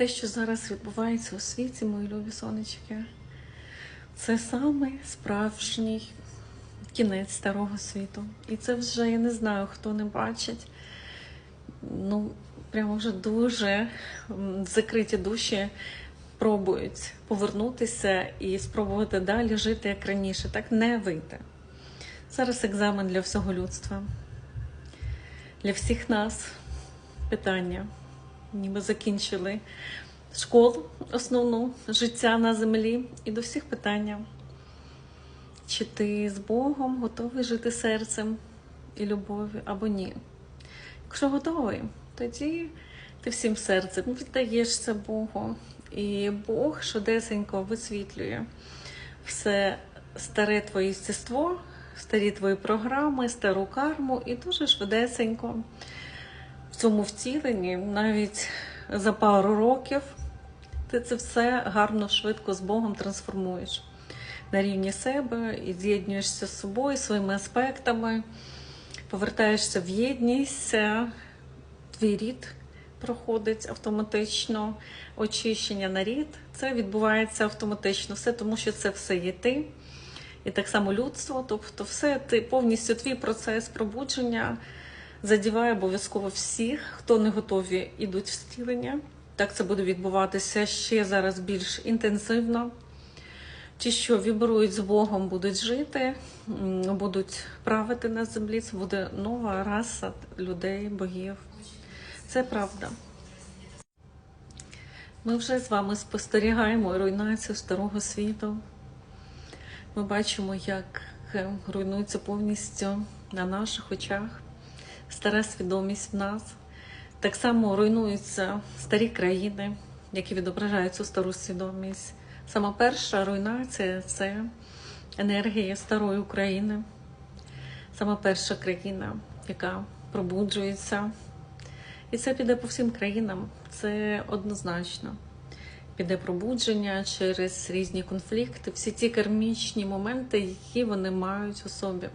те, що зараз відбувається у світі, мої любі сонечки, це саме справжній кінець старого світу. І це вже я не знаю, хто не бачить. Ну, прямо вже дуже закриті душі пробують повернутися і спробувати далі жити як раніше. Так не вийде. Зараз екзамен для всього людства. Для всіх нас питання. Ніби закінчили школу основну життя на землі. І до всіх питання. Чи ти з Богом готовий жити серцем і любов'ю або ні? Якщо готовий, тоді ти всім серцем віддаєшся Богу. І Бог швидесенько висвітлює все старе твоє єстество, старі твої програми, стару карму, і дуже швидесенько цьому втіленні, навіть за пару років, ти це все гарно, швидко з Богом трансформуєш на рівні себе і з'єднуєшся з собою, своїми аспектами, повертаєшся в єдність, твій рід проходить автоматично, очищення на рід. Це відбувається автоматично, все тому що це все є ти. І так само людство, тобто все ти повністю твій процес пробудження задіває обов'язково всіх, хто не готові ідуть в стілення. Так це буде відбуватися ще зараз більш інтенсивно. Ті, що вібрують з Богом, будуть жити, будуть правити на землі. Це буде нова раса людей, богів. Це правда. Ми вже з вами спостерігаємо руйнацію старого світу. Ми бачимо, як е, руйнується повністю на наших очах стара свідомість в нас. Так само руйнуються старі країни, які відображають цю стару свідомість. Сама перша руйнація це енергія старої України. Сама перша країна, яка пробуджується. І це піде по всім країнам. Це однозначно. Піде пробудження через різні конфлікти, всі ті кармічні моменти, які вони мають у собі.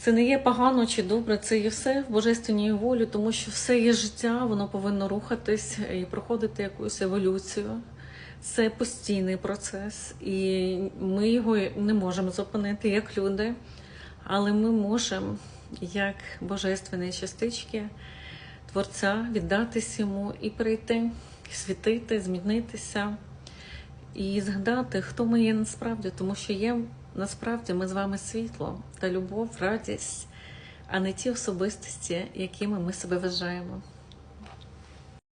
Це не є погано чи добре, це є все в божественній волі, тому що все є життя, воно повинно рухатись і проходити якусь еволюцію. Це постійний процес, і ми його не можемо зупинити як люди, але ми можемо, як божественні частички Творця, віддатись йому і прийти, світити, змінитися і згадати, хто ми є насправді, тому що є насправді ми з вами світло та любов, радість, а не ті особистості, якими ми себе вважаємо.